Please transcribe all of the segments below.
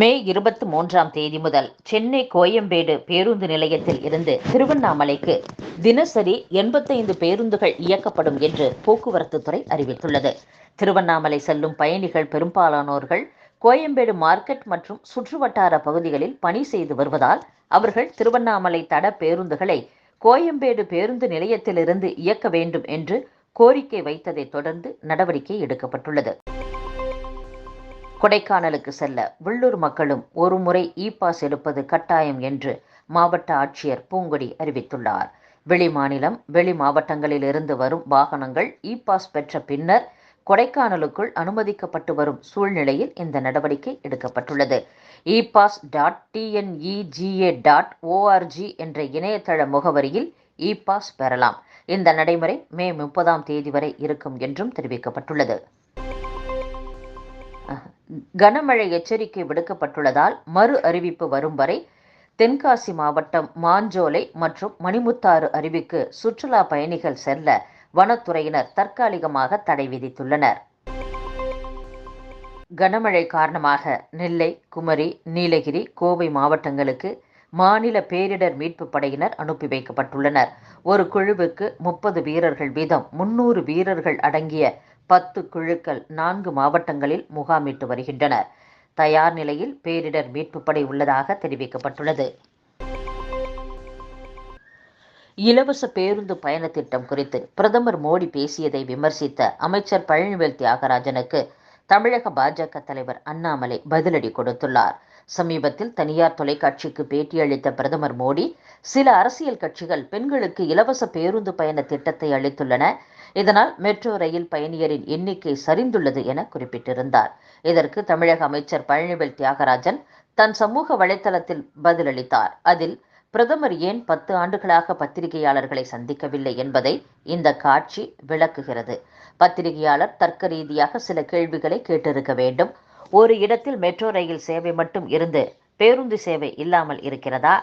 மே இருபத்தி மூன்றாம் தேதி முதல் சென்னை கோயம்பேடு பேருந்து நிலையத்தில் இருந்து திருவண்ணாமலைக்கு தினசரி எண்பத்தைந்து பேருந்துகள் இயக்கப்படும் என்று போக்குவரத்து துறை அறிவித்துள்ளது. திருவண்ணாமலை செல்லும் பயணிகள் பெரும்பாலானோர்கள் கோயம்பேடு மார்க்கெட் மற்றும் சுற்றுவட்டார பகுதிகளில் பணி செய்து வருவதால் அவர்கள் திருவண்ணாமலை தட பேருந்துகளை கோயம்பேடு பேருந்து நிலையத்திலிருந்து இயக்க வேண்டும் என்று கோரிக்கை வைத்ததைத் தொடர்ந்து நடவடிக்கை எடுக்கப்பட்டுள்ளது. கொடைக்கானலுக்கு செல்ல உள்ளூர் மக்களும் ஒருமுறை இ பாஸ் எடுப்பது கட்டாயம் என்று மாவட்ட ஆட்சியர் பூங்கொடி அறிவித்துள்ளார். வெளி மாநிலம் வெளி மாவட்டங்களில் இருந்து வரும் வாகனங்கள் இ பாஸ் பெற்ற பின்னர் கொடைக்கானலுக்குள் அனுமதிக்கப்பட்டு வரும் சூழ்நிலையில் இந்த நடவடிக்கை எடுக்கப்பட்டுள்ளது. E pass dot TNEGA dot ORG என்ற இணையதள முகவரியில் இ பாஸ் பெறலாம். இந்த நடைமுறை மே முப்பதாம் தேதி வரை இருக்கும் என்றும் தெரிவிக்கப்பட்டுள்ளது. கனமழை எச்சரிக்கை விடுக்கப்பட்டுள்ளதால் மறு அறிவிப்பு வரும் வரை தென்காசி மாவட்டம் மாஞ்சோலை மற்றும் மணிமுத்தாறு அருவிக்கு சுற்றுலா பயணிகள் செல்ல வனத்துறையினர் தற்காலிகமாக தடை விதித்துள்ளனர். கனமழை காரணமாக நெல்லை குமரி நீலகிரி கோவை மாவட்டங்களுக்கு மாநில பேரிடர் மீட்பு படையினர் அனுப்பி வைக்கப்பட்டுள்ளனர். ஒரு குழுவுக்கு முப்பது வீரர்கள் வீதம் முன்னூறு வீரர்கள் அடங்கிய பத்து குழுக்கள் நான்கு மாவட்டங்களில் முகாமிட்டு வருகின்றனர். தயார் நிலையில் பேரிடர் மீட்பு படை உள்ளதாக தெரிவிக்கப்பட்டுள்ளது. இலவச பேருந்து பயண திட்டம் குறித்து பிரதமர் மோடி பேசியதை விமர்சித்த அமைச்சர் பழனிவேல் தியாகராஜனுக்கு தமிழக பாஜக தலைவர் அண்ணாமலை பதிலடி கொடுத்துள்ளார். சமீபத்தில் தனியார் தொலைக்காட்சிக்கு பேட்டியளித்த பிரதமர் மோடி சில அரசியல் கட்சிகள் பெண்களுக்கு இலவச பேருந்து பயண திட்டத்தை அளித்துள்ளன. இதனால் மெட்ரோ ரயில் பயணியரின் எண்ணிக்கை சரிந்துள்ளது என குறிப்பிட்டிருந்தார். இதற்கு தமிழக அமைச்சர் பழனிவேல் தியாகராஜன் தன் சமூக வலைதளத்தில் பதிலளித்தார். அதில் பிரதமர் ஏன் பத்து ஆண்டுகளாக பத்திரிகையாளர்களை சந்திக்கவில்லை என்பதை இந்த காட்சி விளக்குகிறது. பத்திரிகையாளர் தர்க்க ரீதியாக சில கேள்விகளை கேட்டிருக்க வேண்டும். ஒரு இடத்தில் மெட்ரோ ரயில் சேவை மட்டும் இருந்து பேருந்து சேவை இல்லாமல் இருக்கிறதா?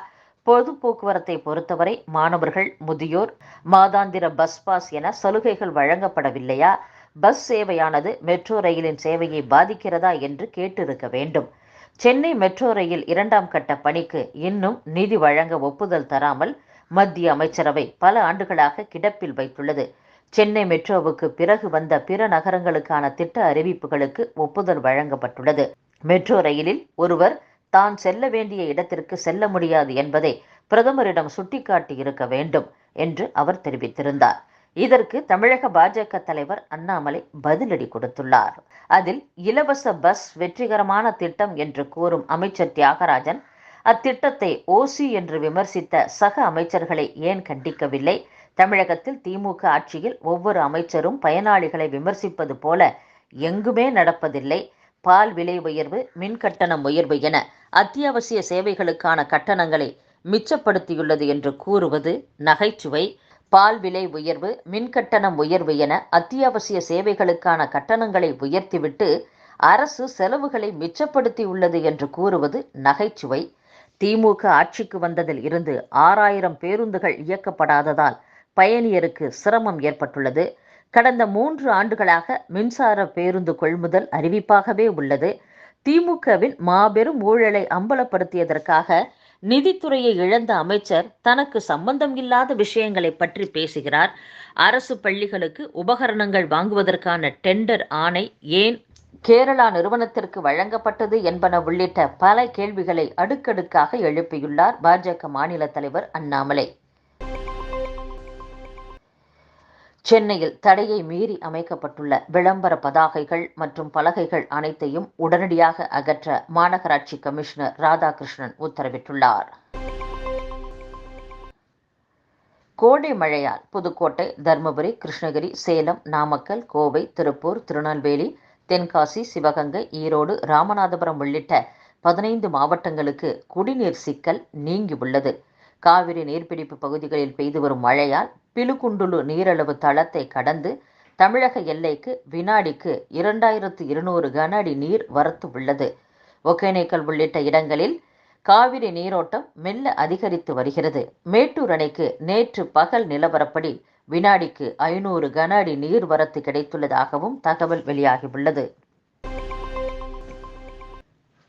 பொது போக்குவரத்தை பொறுத்தவரை மாணவர்கள் முதியோர் மாதாந்திர பஸ் பாஸ் என சலுகைகள் வழங்கப்படவில்லையா? பஸ் சேவையானது மெட்ரோ ரயிலின் சேவையை பாதிக்கிறதா என்று கேட்டிருக்க வேண்டும். சென்னை மெட்ரோ ரயில் இரண்டாம் கட்ட பணிக்கு இன்னும் நிதி வழங்க ஒப்புதல் தராமல் மத்திய அமைச்சரவை பல ஆண்டுகளாக கிடப்பில் வைத்துள்ளது. சென்னை மெட்ரோவுக்கு பிறகு வந்த பிற நகரங்களுக்கான திட்ட அறிவிப்புகளுக்கு ஒப்புதல் வழங்கப்பட்டுள்ளது. மெட்ரோ ரயிலில் ஒருவர் தான் செல்ல வேண்டிய இடத்திற்கு செல்ல முடியாது என்பதை பிரதமரிடம் சுட்டிக்காட்டி இருக்க வேண்டும் என்று அவர் தெரிவித்திருந்தார். இதற்கு தமிழக பாஜக தலைவர் அண்ணாமலை பதிலடி கொடுத்துள்ளார். அதில் இலவச பஸ் வெற்றிகரமான திட்டம் என்று கூறும் அமைச்சர் தியாகராஜன் அத்திட்டத்தை ஓசி என்று விமர்சித்த சக அமைச்சர்களை ஏன் கண்டிக்கவில்லை? தமிழகத்தில் திமுக ஆட்சியில் ஒவ்வொரு அமைச்சரும் பயனாளிகளை விமர்சிப்பது போல எங்குமே நடப்பதில்லை. பால் விலை உயர்வு மின் கட்டணம் உயர்வு என அத்தியாவசிய சேவைகளுக்கான கட்டணங்களை மிச்சப்படுத்தியுள்ளது என்று கூறுவது நகைச்சுவை. பால் விலை உயர்வு மின்கட்டணம் உயர்வு என அத்தியாவசிய சேவைகளுக்கான கட்டணங்களை உயர்த்திவிட்டு அரசு செலவுகளை மிச்சப்படுத்தியுள்ளது என்று கூறுவது நகைச்சுவை. திமுக ஆட்சிக்கு வந்ததில் இருந்து ஆறாயிரம் பேருந்துகள் இயக்கப்படாததால் பயணியருக்கு சிரமம் ஏற்பட்டுள்ளது. கடந்த மூன்று ஆண்டுகளாக மின்சார பேருந்து கொள்முதல் அறிவிப்பாகவே உள்ளது. திமுகவின் மாபெரும் ஊழலை அம்பலப்படுத்தியதற்காக நிதித்துறையை இழந்த அமைச்சர் தனக்கு சம்பந்தம் இல்லாத விஷயங்களை பற்றி பேசுகிறார். அரசு பள்ளிகளுக்கு உபகரணங்கள் வாங்குவதற்கான டெண்டர் ஆணை ஏன் கேரளா நிறுவனத்திற்கு வழங்கப்பட்டது என்பன உள்ளிட்ட பல கேள்விகளை அடுக்கடுக்காக எழுப்பியுள்ளார் பாஜக மாநில தலைவர் அண்ணாமலை. சென்னையில் தடையை மீறி அமைக்கப்பட்டுள்ள விளம்பர பதாகைகள் மற்றும் பலகைகள் அனைத்தையும் உடனடியாக அகற்ற மாநகராட்சி கமிஷனர் ராதாகிருஷ்ணன் உத்தரவிட்டுள்ளார். கோடை மழையால் புதுக்கோட்டை தருமபுரி கிருஷ்ணகிரி சேலம் நாமக்கல் கோவை திருப்பூர் திருநெல்வேலி தென்காசி சிவகங்கை ஈரோடு ராமநாதபுரம் உள்ளிட்ட பதினைந்து மாவட்டங்களுக்கு குடிநீர் சிக்கல் நீங்கியுள்ளது. காவிரி நீர்பிடிப்பு பகுதிகளில் பெய்து வரும் மழையால் பிலுகுண்டுலு நீரளவு தளத்தை கடந்து தமிழக எல்லைக்கு வினாடிக்கு இரண்டாயிரத்து இருநூறு கன அடி நீர் வரத்து உள்ளது. ஒகேனக்கல் உள்ளிட்ட இடங்களில் காவிரி நீரோட்டம் மெல்ல அதிகரித்து வருகிறது. மேட்டூர் அணைக்கு நேற்று பகல் நிலவரப்படி வினாடிக்கு ஐநூறு கன அடி நீர் வரத்து கிடைத்துள்ளதாகவும் தகவல் வெளியாகியுள்ளது.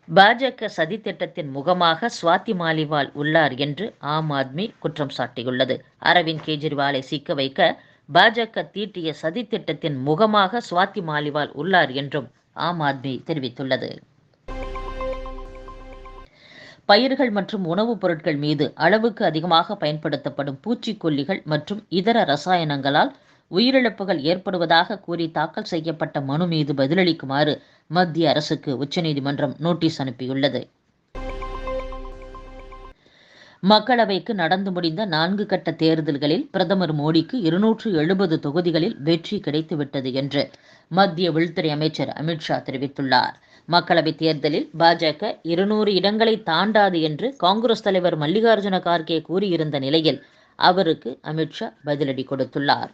பாஜக சதித்திட்டத்தின் முகமாக சுவாதி மாலிவால் உள்ளார் என்று ஆம் ஆத்மி குற்றம் சாட்டியுள்ளது. அரவிந்த் கெஜ்ரிவாலை சிக்க வைக்க பாஜக தீட்டிய சதித்திட்டத்தின் முகமாக சுவாதி மாலிவால் உள்ளார் என்றும் ஆம் ஆத்மி தெரிவித்துள்ளது. பயிர்கள் மற்றும் உணவுப் பொருட்கள் மீது அளவுக்கு அதிகமாக பயன்படுத்தப்படும் பூச்சிக்கொல்லிகள் மற்றும் இதர ரசாயனங்களால் உயிரிழப்புகள் ஏற்படுவதாக கூறி தாக்கல் செய்யப்பட்ட மனு மீது பதிலளிக்குமாறு மத்திய அரசுக்கு உச்சநீதிமன்றம் நோட்டீஸ் அனுப்பியுள்ளது. மக்களவைக்கு நடந்து முடிந்த நான்கு கட்ட தேர்தல்களில் பிரதமர் மோடிக்கு இருநூற்று எழுபது தொகுதிகளில் வெற்றி கிடைத்துவிட்டது என்று மத்திய உள்துறை அமைச்சர் அமித்ஷா தெரிவித்துள்ளார். மக்களவைத் தேர்தலில் பாஜக இருநூறு இடங்களை தாண்டாது என்று காங்கிரஸ் தலைவர் மல்லிகார்ஜுன கார்கே கூறியிருந்த நிலையில் அவருக்கு அமித்ஷா பதிலடி கொடுத்துள்ளார்.